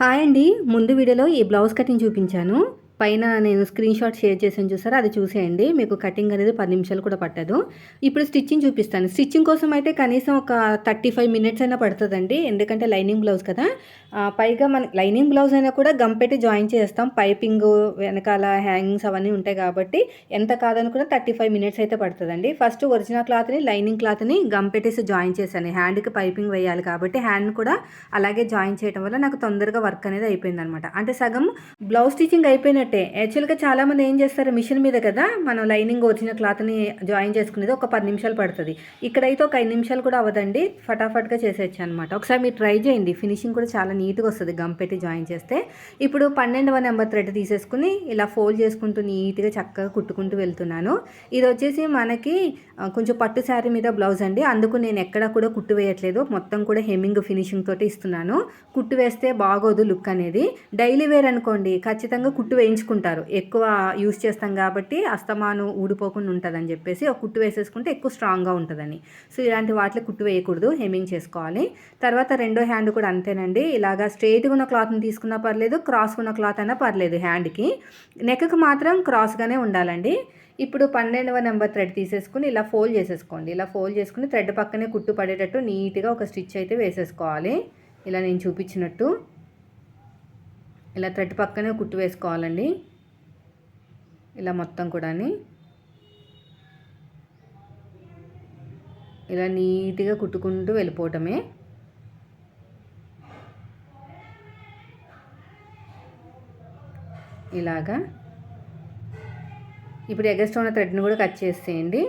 Hi అండి. ముందు వీడియోలో ఈ బ్లౌజ్ కటింగ్ చూపించాను. పైన నేను స్క్రీన్ షాట్ షేర్ చేసాను చూసారా? అది చూసేయండి. మీకు కటింగ్ అనేది పది నిమిషాలు కూడా పట్టదు. ఇప్పుడు స్టిచ్చింగ్ చూపిస్తాను. స్టిచ్చింగ్ కోసం అయితే కనీసం ఒక థర్టీ ఫైవ్ మినిట్స్ అయినా పడుతుందండి. ఎందుకంటే లైనింగ్ బ్లౌజ్ కదా. పైగా మన లైనింగ్ బ్లౌజ్ అయినా కూడా గమ్ పెట్టి జాయిన్ చేస్తాం. పైపింగ్ వెనకాల హ్యాంగింగ్స్ అవన్నీ ఉంటాయి కాబట్టి ఎంత కాదని కూడా థర్టీ ఫైవ్ మినిట్స్ అయితే పడుతుందండి. ఫస్ట్ ఒరిజినల్ క్లాత్ని లైనింగ్ క్లాత్ని గమ్ పెట్టేసి జాయిన్ చేశాను. హ్యాండ్కి పైపింగ్ వేయాలి కాబట్టి హ్యాండ్ కూడా అలాగే జాయిన్ చేయడం వల్ల నాకు తొందరగా వర్క్ అనేది అయిపోయింది అనమాట అంటే సగం బ్లౌజ్ స్టిచ్చింగ్ అయిపోయినట్టు యాక్చువల్గా చాలామంది ఏం చేస్తారు మిషన్ మీద కదా మనం లైనింగ్ వచ్చిన క్లాత్ని జాయిన్ చేసుకునేది ఒక పది నిమిషాలు పడుతుంది. ఇక్కడైతే ఒక ఐదు నిమిషాలు కూడా అవ్వదండి. ఫటాఫట్గా చేసేయచ్చు అనమాట ఒకసారి మీరు ట్రై చేయండి. ఫినిషింగ్ కూడా చాలా నీట్గా వస్తుంది గమ్ పెట్టి జాయిన్ చేస్తే. ఇప్పుడు పన్నెండవ నెంబర్ థ్రెడ్ తీసేసుకుని ఇలా ఫోల్డ్ చేసుకుంటూ నీట్గా చక్కగా కుట్టుకుంటూ వెళ్తున్నాను. ఇది వచ్చేసి మనకి కొంచెం పట్టు శారీ మీద బ్లౌజ్ అండి. అందుకు నేను ఎక్కడ కూడా కుట్టు వేయట్లేదు. మొత్తం కూడా హెమ్మింగ్ ఫినిషింగ్ తోటి ఇస్తున్నాను. కుట్టు వేస్తే బాగోదు లుక్ అనేది. డైలీ వేర్ అనుకోండి ఖచ్చితంగా కుట్టు పెంచుకుంటారు ఎక్కువ యూస్ చేస్తాం కాబట్టి అస్తమాను ఊడిపోకుండా ఉంటుందని చెప్పేసి ఒక కుట్టు వేసేసుకుంటే ఎక్కువ స్ట్రాంగ్గా ఉంటుందని. సో ఇలాంటి వాటిలో కుట్టు వేయకూడదు హెమ్మింగ్ చేసుకోవాలి. తర్వాత రెండో హ్యాండ్ కూడా అంతేనండి. ఇలాగా స్ట్రైట్గా ఉన్న క్లాత్ని తీసుకున్నా పర్లేదు క్రాస్ ఉన్న క్లాత్ అయినా పర్లేదు హ్యాండ్కి. నెక్కి మాత్రం క్రాస్గానే ఉండాలండి. ఇప్పుడు పన్నెండవ నెంబర్ థ్రెడ్ తీసేసుకుని ఇలా ఫోల్డ్ చేసేసుకోండి. ఇలా ఫోల్డ్ చేసుకుని థ్రెడ్ పక్కనే కుట్టు పడేటట్టు నీట్గా ఒక స్టిచ్ అయితే వేసేసుకోవాలి. ఇలా నేను చూపించినట్టు. ఇలా థ్రెడ్ పక్కనే కుట్టు వేసుకోవాలండి. ఇలా మొత్తం కూడా ఇలా నీట్గా కుట్టుకుంటూ వెళ్ళిపోవటమే. ఇలాగా. ఇప్పుడు ఎగస్ట్ ఉన్న థ్రెడ్ని కూడా కట్ చేసేయండి.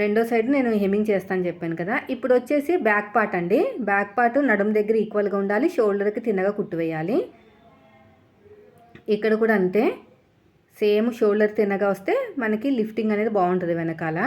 రెండో సైడ్ నేను హెమ్మింగ్ చేస్తాను చెప్పాను కదా. ఇప్పుడు వచ్చేసి బ్యాక్ పార్ట్ అండి. బ్యాక్ పార్ట్ నడుం దగ్గర ఈక్వల్గా ఉండాలి. షోల్డర్కి తిన్నగా కుట్టు వేయాలి. ఇక్కడ కూడా అంతే. సేమ్ షోల్డర్ తిన్నగా వస్తే మనకి లిఫ్టింగ్ అనేది బాగుంటుంది వెనకాల.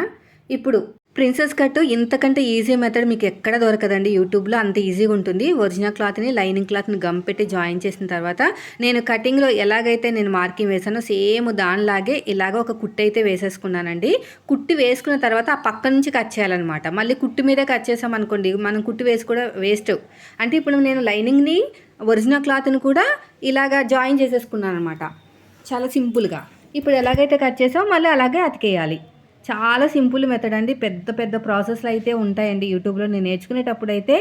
ఇప్పుడు ప్రిన్సెస్ కట్ ఇంతకంటే ఈజీ మెథడ్ మీకు ఎక్కడ దొరకదండి యూట్యూబ్లో. అంత ఈజీగా ఉంటుంది. ఒరిజినల్ క్లాత్ని లైనింగ్ క్లాత్ని గమ్ పెట్టి జాయిన్ చేసిన తర్వాత నేను కటింగ్లో ఎలాగైతే నేను మార్కింగ్ వేసానో సేమ్ దానిలాగే ఇలాగ ఒక కుట్టు అయితే వేసేసుకున్నానండి. కుట్టి వేసుకున్న తర్వాత ఆ పక్క నుంచి కట్ చేయాలన్నమాట. మళ్ళీ కుట్టు మీదే కట్ చేసామనుకోండి మనం కుట్టు వేసి కూడా వేస్ట్. అంటే ఇప్పుడు నేను లైనింగ్ని ఒరిజినల్ క్లాత్ని కూడా ఇలాగా జాయిన్ చేసేసుకున్నాను అనమాట చాలా సింపుల్గా. ఇప్పుడు ఎలాగైతే కట్ చేసామో మళ్ళీ అలాగే అతికేయాలి. చాలా సింపుల్ మెథడ్ అండి. పెద్ద పెద్ద ప్రాసెస్లు అయితే ఉంటాయండి. యూట్యూబ్లో నేను నేర్చుకునేటప్పుడు అయితే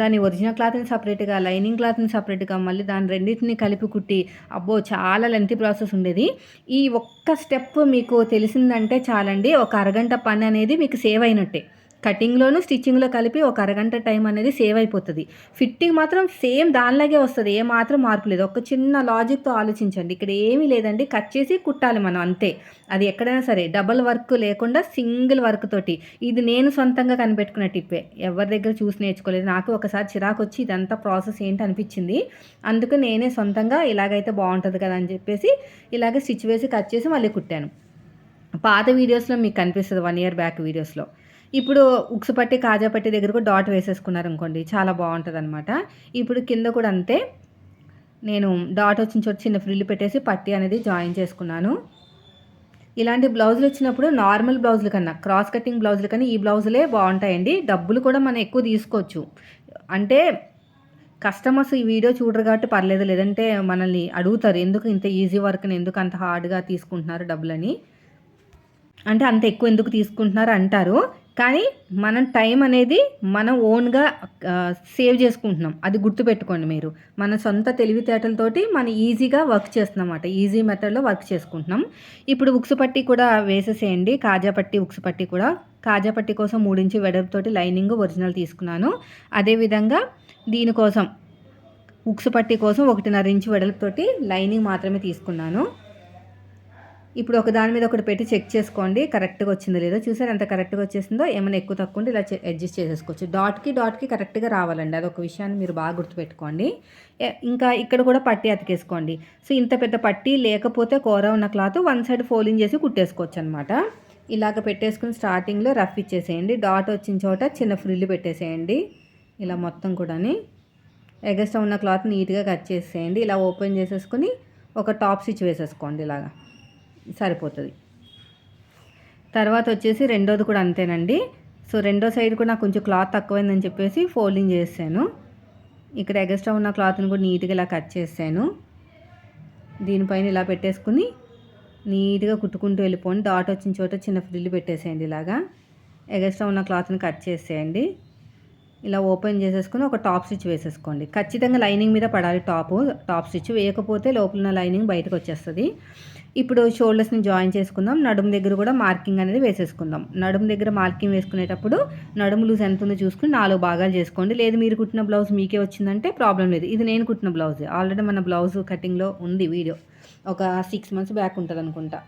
దాని ఒరిజినల్ క్లాత్ని సపరేట్గా లైనింగ్ క్లాత్ని సపరేట్గా మళ్ళీ దాని రెండింటిని కలిపి కుట్టి అబ్బో! చాలా లెంతీ ప్రాసెస్ ఉండేది. ఈ ఒక్క స్టెప్ మీకు తెలిసిందంటే చాలండి. ఒక అరగంట పని అనేది మీకు సేవ్ అయినట్టే. కటింగ్లోను స్టిచ్చింగ్లో కలిపి ఒక అరగంట టైం అనేది సేవ్ అయిపోతుంది. ఫిట్టింగ్ మాత్రం సేమ్ దానిలాగే వస్తుంది ఏ మాత్రం మార్పు లేదు. ఒక చిన్న లాజిక్తో ఆలోచించండి. ఇక్కడ ఏమీ లేదండి. కట్ చేసి కుట్టాలి మనం అంతే. అది ఎక్కడైనా సరే డబల్ వర్క్ లేకుండా సింగిల్ వర్క్ తోటి. ఇది నేను సొంతంగా కనిపెట్టుకున్న టిప్పే. ఎవరి దగ్గర చూసి నేర్చుకోలేదు. నాకు ఒకసారి చిరాకు వచ్చి ఇదంతా ప్రాసెస్ ఏంటి అనిపించింది. అందుకు నేనే సొంతంగా ఇలాగైతే బాగుంటుంది కదా అని చెప్పేసి ఇలాగే స్టిచ్ వేసి కట్ చేసి మళ్ళీ కుట్టాను. పాత వీడియోస్లో మీకు కనిపిస్తుంది వన్ ఇయర్ బ్యాక్ వీడియోస్లో. ఇప్పుడు ఉక్సు పట్టి కాజా పట్టి దగ్గర కూడా డాట్ వేసేసుకున్నారు అనుకోండి చాలా బాగుంటుంది అనమాట ఇప్పుడు కింద కూడా అంతే. నేను డాట్ వచ్చిన చోట చిన్న ఫ్రిల్లు పెట్టేసి పట్టి అనేది జాయిన్ చేసుకున్నాను. ఇలాంటి బ్లౌజులు వచ్చినప్పుడు నార్మల్ బ్లౌజుల కన్నా క్రాస్ కటింగ్ బ్లౌజుల కన్నా ఈ బ్లౌజులే బాగుంటాయండి. డబ్బులు కూడా మనం ఎక్కువ తీసుకోవచ్చు. అంటే కస్టమర్స్ ఈ వీడియో చూడరు కాబట్టి పర్లేదు లేదంటే మనల్ని అడుగుతారు ఎందుకు ఇంత ఈజీ వర్క్ని ఎందుకు అంత హార్డ్గా తీసుకుంటున్నారు డబ్బులని. అంటే అంత ఎక్కువ ఎందుకు తీసుకుంటున్నారు అంటారు. కానీ మనం టైం అనేది మనం ఓన్గా సేవ్ చేసుకుంటున్నాం. అది గుర్తుపెట్టుకోండి మీరు. మన సొంత తెలివితేటలతోటి మనం ఈజీగా వర్క్ చేస్తున్నాం అన్నమాట ఈజీ మెథడ్లో వర్క్ చేసుకుంటున్నాం. ఇప్పుడు ఉక్సు పట్టి కూడా వేసేసేయండి. కాజా పట్టి ఉక్సు పట్టి కూడా. కాజా పట్టి కోసం మూడించి వెడల్పుతోటి లైనింగ్ ఒరిజినల్ తీసుకున్నాను. అదేవిధంగా దీనికోసం ఉక్సు పట్టి కోసం ఒకటిన్నర ఇంచు వెడల్పుతోటి లైనింగ్ మాత్రమే తీసుకున్నాను. ఇప్పుడు ఒక దాని మీద ఒకటి పెట్టి చెక్ చేసుకోండి. కరెక్ట్గా వచ్చిందో లేదో చూసారు? ఎంత కరెక్ట్గా వచ్చేసిందో? ఏమైనా ఎక్కువ తక్కువ ఉంటే ఇలా అడ్జస్ట్ చేసేసుకోవచ్చు. డాట్కి డాట్కి కరెక్ట్గా రావాలండి. అదొక విషయాన్ని మీరు బాగా గుర్తుపెట్టుకోండి. ఇంకా ఇక్కడ కూడా పట్టి అతికేసుకోండి. సో ఇంత పెద్ద పట్టి లేకపోతే కూర ఉన్న క్లాత్ వన్ సైడ్ ఫోల్డింగ్ చేసి కుట్టేసుకోవచ్చు అనమాట ఇలాగ పెట్టేసుకుని స్టార్టింగ్లో రఫ్ ఇచ్చేసేయండి. డాట్ వచ్చిన చోట చిన్న ఫ్రిల్లు పెట్టేసేయండి. ఇలా మొత్తం కూడాని. ఎగస్ట్రా ఉన్న క్లాత్ నీట్గా కట్ చేసేయండి. ఇలా ఓపెన్ చేసేసుకుని ఒక టాప్ స్టిచ్ వేసేసుకోండి ఇలాగా. సరిపోతుంది. తర్వాత వచ్చేసి రెండోది కూడా అంతేనండి. సో రెండో సైడ్ కూడా నాకు కొంచెం క్లాత్ తక్కువైందని చెప్పేసి ఫోల్డింగ్ చేసాను ఇక్కడ ఎగస్ట్రా ఉన్న క్లాత్ని కూడా నీట్గా ఇలా కట్ చేసాను దీనిపైన ఇలా పెట్టేసుకుని నీట్గా కుట్టుకుంటూ వెళ్ళిపోండి. డాట్ వచ్చిన చోట చిన్న ఫ్రిల్ పెట్టేసేయండి ఇలాగా. ఎగస్ట్రా ఉన్న క్లాత్ని కట్ చేసేయండి. ఇలా ఓపెన్ చేసేసుకుని ఒక టాప్ స్టిచ్ వేసేసుకోండి. ఖచ్చితంగా లైనింగ్ మీద పడాలి టాప్. టాప్ స్టిచ్ వేయకపోతే లోపల ఉన్న లైనింగ్ బయటకు వచ్చేస్తుంది. ఇప్పుడు షోల్డర్స్ని జాయిన్ చేసుకుందాం. నడుము దగ్గర కూడా మార్కింగ్ అనేది వేసేసుకుందాం. నడుము దగ్గర మార్కింగ్ వేసుకునేటప్పుడు నడుము లూజ్ ఎంత ఉందో చూసుకుని నాలుగు భాగాలు చేసుకోండి. లేదు మీరు కుట్టిన బ్లౌజ్ మీకే వచ్చిందంటే ప్రాబ్లం లేదు. ఇది నేను కుట్టిన బ్లౌజ్. ఆల్రెడీ మన బ్లౌజ్ కటింగ్లో ఉంది వీడియో. ఒక సిక్స్ మంత్స్ బ్యాక్ ఉంటుంది అనుకుంటా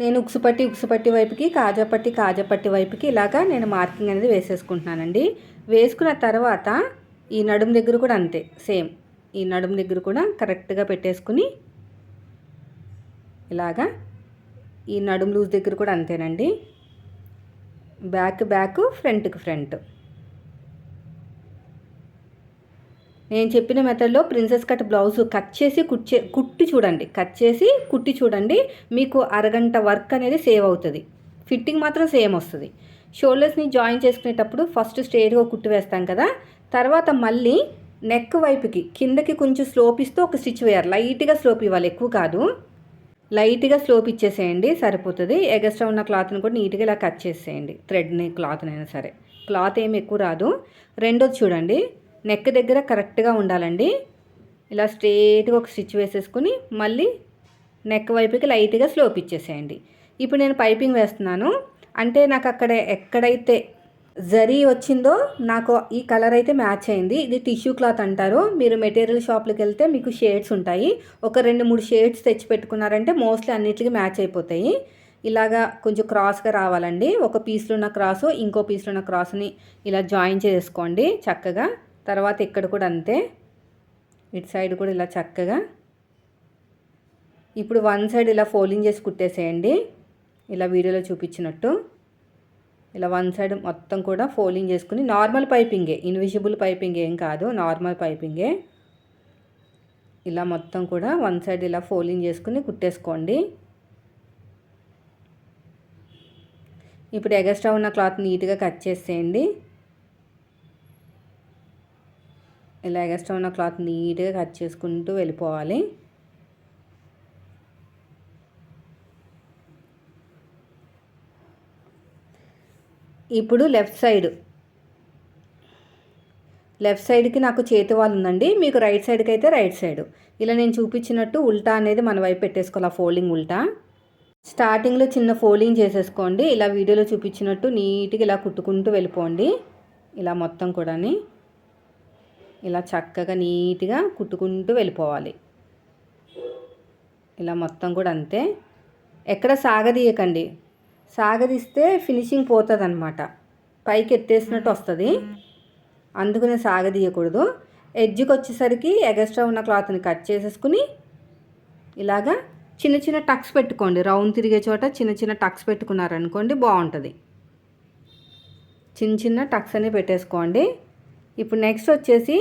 నేను ఉక్సుపట్టి ఉక్సుపట్టి వైపుకి కాజాపట్టి కాజాపట్టి వైపుకి ఇలాగా నేను మార్కింగ్ అనేది వేసేసుకుంటున్నానండి. వేసుకున్న తర్వాత ఈ నడుము దగ్గర కూడా అంతే సేమ్. ఈ నడుము దగ్గర కూడా కరెక్ట్గా పెట్టేసుకుని ఇలాగా ఈ నడుము లూజ్ దగ్గర కూడా అంతేనండి. బ్యాక్ బ్యాక్ ఫ్రంట్కి ఫ్రంట్. నేను చెప్పిన మెథడ్లో ప్రిన్సెస్ కట్ బ్లౌజ్ కట్ చేసి కుట్చే కుట్టి చూడండి. కట్ చేసి కుట్టి చూడండి. మీకు అరగంట వర్క్ అనేది సేవ్ అవుతుంది. ఫిట్టింగ్ మాత్రం సేమ్ వస్తుంది. షోల్డర్స్ని జాయిన్ చేసుకునేటప్పుడు ఫస్ట్ స్ట్రేట్గా కుట్టి వేస్తాం కదా. తర్వాత మళ్ళీ నెక్ వైపుకి కిందకి కొంచెం స్లోప్ ఇస్తూ ఒక స్టిచ్ వేయాలి. లైట్గా స్లోప్ ఇవ్వాలి. ఎక్కువ కాదు. లైట్గా స్లోప్ ఇచ్చేసేయండి సరిపోతుంది. ఎగస్ట్రా ఉన్న క్లాత్ని కూడా నీట్గా ఇలా కట్ చేసేయండి. థ్రెడ్ని క్లాత్నైనా సరే. క్లాత్ ఏమి ఎక్కువ రాదు. రెండోది చూడండి. నెక్ దగ్గర కరెక్ట్గా ఉండాలండి. ఇలా స్ట్రేట్గా ఒక స్టిచ్ వేసేసుకుని మళ్ళీ నెక్ వైపుకి లైట్గా స్లోప్ ఇచ్చేసేయండి. ఇప్పుడు నేను పైపింగ్ వేస్తున్నాను. అంటే నాకు అక్కడ ఎక్కడైతే జరీ వచ్చిందో నాకు ఈ కలర్ అయితే మ్యాచ్ అయింది. ఇది టిష్యూ క్లాత్ అంటారు. మీరు మెటీరియల్ షాప్కి వెళ్తే మీకు షేడ్స్ ఉంటాయి. ఒక రెండు మూడు షేడ్స్ తెచ్చి పెట్టుకున్నారంటే మోస్ట్లీ అన్నిటికీ మ్యాచ్ అయిపోతాయి. ఇలాగా కొంచెం క్రాస్గా రావాలండి. ఒక పీస్లో ఉన్న క్రాసు ఇంకో పీస్లో ఉన్న క్రాస్ని ఇలా జాయిన్ చేసుకోండి చక్కగా. తర్వాత ఇక్కడ కూడా అంతే. ఇటు సైడ్ కూడా ఇలా చక్కగా. ఇప్పుడు వన్ సైడ్ ఇలా ఫోల్డింగ్ చేసి కుట్టేసేయండి. ఇలా వీడియోలో చూపించినట్టు. ఇలా వన్ సైడ్ మొత్తం కూడా ఫోల్డింగ్ చేసుకుని నార్మల్ పైపింగే ఇన్విజిబుల్ పైపింగ్ ఏం కాదు నార్మల్ పైపింగే. ఇలా మొత్తం కూడా వన్ సైడ్ ఇలా ఫోల్డింగ్ చేసుకుని కుట్టేసుకోండి. ఇప్పుడు ఎగస్ట్రా ఉన్న క్లాత్ నీట్గా కట్ చేసేయండి. ఇలా ఎగస్ట్రా ఉన్న క్లాత్ నీట్గా కట్ చేసుకుంటూ వెళ్ళిపోవాలి. ఇప్పుడు లెఫ్ట్ సైడ్. లెఫ్ట్ సైడ్కి నాకు చేతి వాళ్ళు ఉందండి. మీకు రైట్ సైడ్కి అయితే రైట్ సైడ్. ఇలా నేను చూపించినట్టు ఉల్టా అనేది మన వైపు పెట్టేసుకోవాలి ఆ ఫోల్డింగ్ ఉల్టా. స్టార్టింగ్లో చిన్న ఫోల్డింగ్ చేసేసుకోండి. ఇలా వీడియోలో చూపించినట్టు నీట్గా ఇలా కుట్టుకుంటూ వెళ్ళిపోండి. ఇలా మొత్తం కూడాని. ఇలా చక్కగా నీట్గా కుట్టుకుంటూ వెళ్ళిపోవాలి. ఇలా మొత్తం కూడా అంతే. ఎక్కడ సాగదీయకండి. సాగదీస్తే ఫినిషింగ్ పోతుంది అనమాట పైకి ఎత్తేసినట్టు వస్తుంది. అందుకనే సాగదీయకూడదు ఎడ్జ్కి వచ్చేసరికి ఎగస్ట్రా ఉన్న క్లాత్ని కట్ చేసేసుకుని ఇలాగా చిన్న చిన్న టక్స్ పెట్టుకోండి. రౌండ్ తిరిగే చోట చిన్న చిన్న టక్స్ పెట్టుకున్నారనుకోండి బాగుంటుంది. చిన్న చిన్న టక్స్ అని పెట్టేసుకోండి. ఇప్పుడు నెక్స్ట్ వచ్చేసి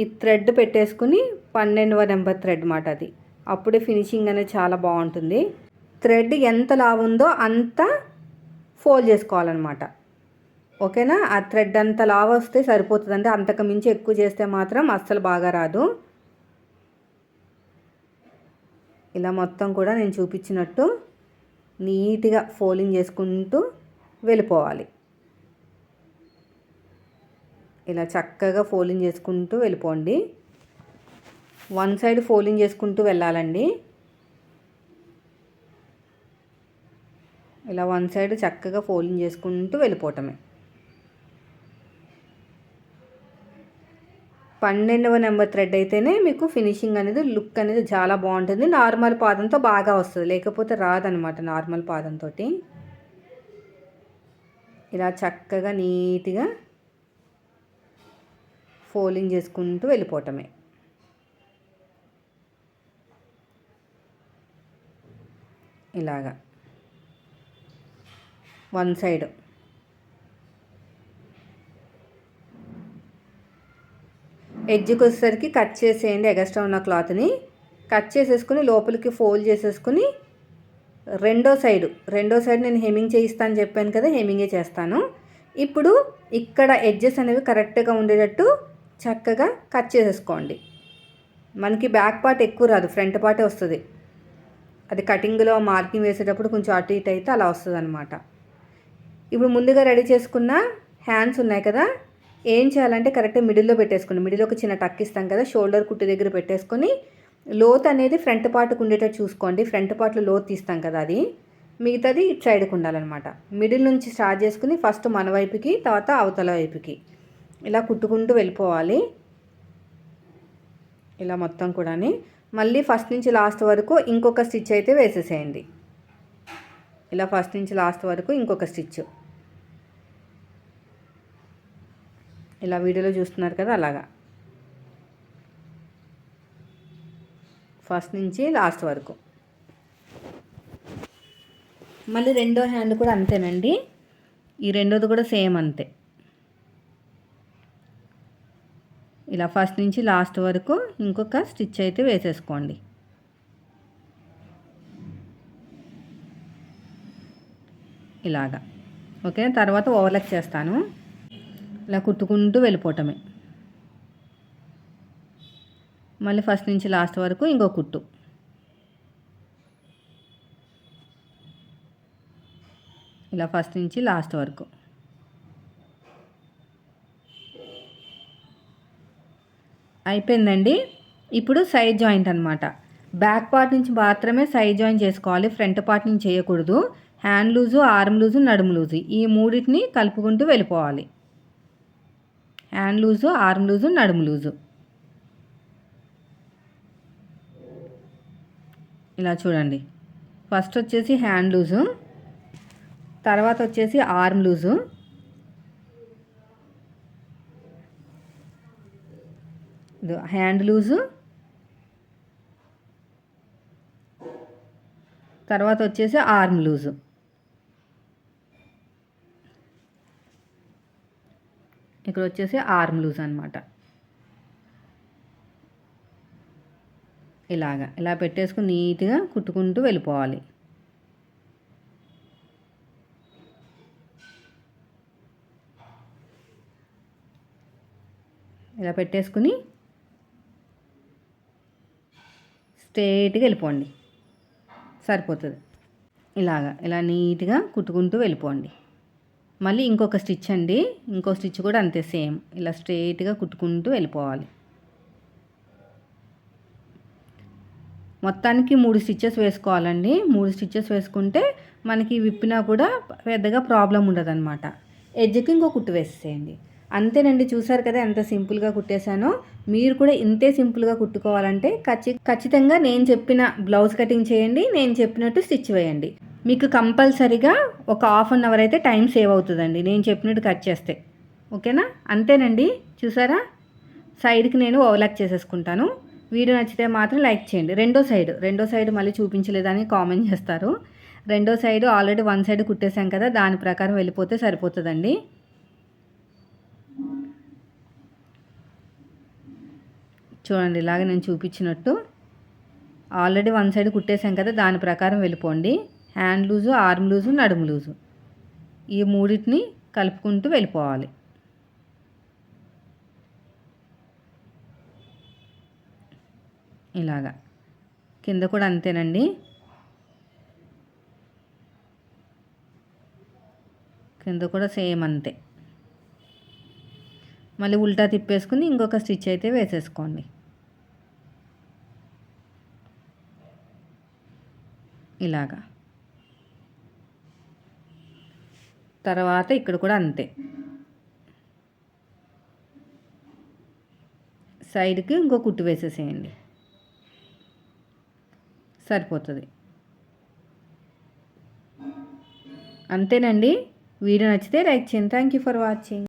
ఈ థ్రెడ్ పెట్టేసుకుని పన్నెండవ నెంబర్ థ్రెడ్ మాట అది. అప్పుడే ఫినిషింగ్ అనేది చాలా బాగుంటుంది. థ్రెడ్ ఎంత లావుందో అంత ఫోల్డ్ చేసుకోవాలన్నమాట. ఓకేనా? ఆ థ్రెడ్ అంత లావ్ వస్తే సరిపోతుందండి. అంతకు మించి ఎక్కువ చేస్తే మాత్రం అస్సలు బాగా రాదు. ఇలా మొత్తం కూడా నేను చూపించినట్టు నీట్గా ఫోల్డింగ్ చేసుకుంటూ వెళ్ళిపోవాలి. ఇలా చక్కగా ఫోల్డింగ్ చేసుకుంటూ వెళ్ళిపోండి. వన్ సైడ్ ఫోల్డింగ్ చేసుకుంటూ వెళ్ళాలండి. ఇలా వన్ సైడ్ చక్కగా ఫోల్డింగ్ చేసుకుంటూ వెళ్ళిపోవటమే. పన్నెండవ నెంబర్ థ్రెడ్ అయితేనే మీకు ఫినిషింగ్ అనేది లుక్ అనేది చాలా బాగుంటుంది. నార్మల్ పాదంతో బాగా వస్తుంది. లేకపోతే రాదనమాట నార్మల్ పాదంతో ఇలా చక్కగా నీట్గా ఫోల్డింగ్ చేసుకుంటూ వెళ్ళిపోవటమే. ఇలాగా. One side. ఎడ్జ్కి వచ్చేసరికి కట్ చేసేయండి ఎగస్ట్రా ఉన్న క్లాత్ని. కట్ చేసేసుకుని లోపలికి ఫోల్డ్ చేసేసుకుని రెండో సైడు. రెండో సైడ్ నేను హెమింగ్ చేయిస్తాను చెప్పాను కదా హెమింగే చేస్తాను. ఇప్పుడు ఇక్కడ ఎడ్జెస్ అనేవి కరెక్ట్గా ఉండేటట్టు చక్కగా కట్ చేసేసుకోండి. మనకి బ్యాక్ పార్ట్ ఎక్కువ రాదు ఫ్రంట్ పార్టే వస్తుంది. అది కటింగ్లో మార్కింగ్ వేసేటప్పుడు కొంచెం అటు ఇటు అయితే అలా వస్తుంది అనమాట ఇప్పుడు ముందుగా రెడీ చేసుకున్న హ్యాండ్స్ ఉన్నాయి కదా. ఏం చేయాలంటే కరెక్ట్గా మిడిల్లో పెట్టేసుకోండి మిడిల్లో ఒక చిన్న టక్ ఇస్తాం కదా షోల్డర్ కుట్టు దగ్గర పెట్టేసుకొని లోత్ అనేది ఫ్రంట్ పార్ట్కి ఉండేటట్టు చూసుకోండి. ఫ్రంట్ పార్ట్లో లోత్ తీస్తాం కదా అది. మిగతాది ఇటు సైడ్కి ఉండాలన్నమాట. మిడిల్ నుంచి స్టార్ట్ చేసుకుని ఫస్ట్ మన వైపుకి తర్వాత అవతల వైపుకి. ఇలా కుట్టుకుంటూ వెళ్ళిపోవాలి. ఇలా మొత్తం కూడా మళ్ళీ ఫస్ట్ నుంచి లాస్ట్ వరకు ఇంకొక స్టిచ్ అయితే వేసేసేయండి. ఇలా ఫస్ట్ నుంచి లాస్ట్ వరకు ఇంకొక స్టిచ్. ఇలా వీడియోలో చూస్తున్నారు కదా అలాగా. ఫస్ట్ నుంచి లాస్ట్ వరకు. మళ్ళీ రెండో హ్యాండ్ కూడా అంతేనండి. ఈ రెండోది కూడా సేమ్ అంతే. ఇలా ఫస్ట్ నుంచి లాస్ట్ వరకు ఇంకొక స్టిచ్ అయితే వేసేసుకోండి. ఇలాగా. ఓకే తర్వాత ఓవర్లక్ చేస్తాను. ఇలా కుట్టుకుంటూ వెళ్ళిపోవటమే. మళ్ళీ ఫస్ట్ నుంచి లాస్ట్ వరకు ఇంకో కుట్టు. ఇలా ఫస్ట్ నుంచి లాస్ట్ వరకు. అయిపోయిందండి. ఇప్పుడు సైడ్ జాయింట్ అనమాట బ్యాక్ పార్ట్ నుంచి మాత్రమే సైడ్ జాయిన్ చేసుకోవాలి. ఫ్రంట్ పార్ట్ నుంచి చేయకూడదు. హ్యాండ్ లూజు ఆర్మ్ లూజు నడుము లూజు. ఈ మూడింటిని కలుపుకుంటూ వెళ్ళిపోవాలి. హ్యాండ్ లూజు ఆర్మ్ లూజు నడుము లూజు. ఇలా చూడండి. ఫస్ట్ వచ్చేసి హ్యాండ్ లూజు తర్వాత వచ్చేసి ఆర్మ్ లూజు. Hand loose. తర్వాత వచ్చేసి ఆర్మ్ లూజు. ఇక్కడ వచ్చేసి ఆర్మ్ లూజ్ అనమాట ఇలాగా ఇలా పెట్టేసుకుని నీట్గా కుట్టుకుంటూ వెళ్ళిపోవాలి. ఇలా పెట్టేసుకుని స్ట్రేట్గా వెళ్ళిపోండి. సరిపోతుంది. ఇలాగా ఇలా నీట్గా కుట్టుకుంటూ వెళ్ళిపోండి. మళ్ళీ ఇంకొక స్టిచ్ అండి. ఇంకో స్టిచ్ కూడా అంతే సేమ్. ఇలా స్ట్రెయిట్గా కుట్టుకుంటూ వెళ్ళిపోవాలి. మొత్తానికి మూడు స్టిచ్చెస్ వేసుకోవాలండి. మూడు స్టిచ్చెస్ వేసుకుంటే మనకి విప్పినా కూడా పెద్దగా ప్రాబ్లం ఉండదు అనమాట ఎడ్జ్కి ఇంకో కుట్టు వేసేయండి అంతేనండి. చూసారు కదా ఎంత సింపుల్గా కుట్టేశానో. మీరు కూడా ఇంతే సింపుల్గా కుట్టుకోవాలంటే ఖచ్చి ఖచ్చితంగా నేను చెప్పిన బ్లౌజ్ కటింగ్ చేయండి. నేను చెప్పినట్టు స్టిచ్ వేయండి. మీకు కంపల్సరిగా ఒక హాఫ్ అన్ అవర్ అయితే టైం సేవ్ అవుతుందండి. నేను చెప్పినట్టు కట్ చేస్తే. ఓకేనా? అంతేనండి. చూసారా? సైడ్కి నేను ఓవర్లాక్ చేసేసుకుంటాను. వీడియో నచ్చితే మాత్రం లైక్ చేయండి. రెండో సైడ్. రెండో సైడ్ మళ్ళీ చూపించలేదని కామెంట్ చేస్తారు. రెండో సైడ్ ఆల్రెడీ వన్ సైడ్ కుట్టేశాం కదా దాని ప్రకారం వెళ్ళిపోతే సరిపోతుందండి. చూడండి ఇలాగ నేను చూపించినట్టు. ఆల్రెడీ వన్ సైడ్ కుట్టేశాం కదా దాని ప్రకారం వెళ్ళిపోండి. హ్యాండ్ లూజు ఆర్మ్ లూజు నడుము లూజు. ఈ మూడింటిని కలుపుకుంటూ వెళ్ళిపోవాలి. ఇలాగా. కింద కూడా అంతేనండి. కింద కూడా సేమ్ అంతే. మళ్ళీ ఉల్టా తిప్పేసుకుని ఇంకొక స్టిచ్ అయితే వేసేసుకోండి. ఇలాగా. తర్వాత ఇక్కడ కూడా అంతే. సైడ్కి ఇంకో కుట్టు వేసేసేయండి. సరిపోతుంది. అంతేనండి. వీడియో నచ్చితే లైక్ చేయండి. Thank you for watching.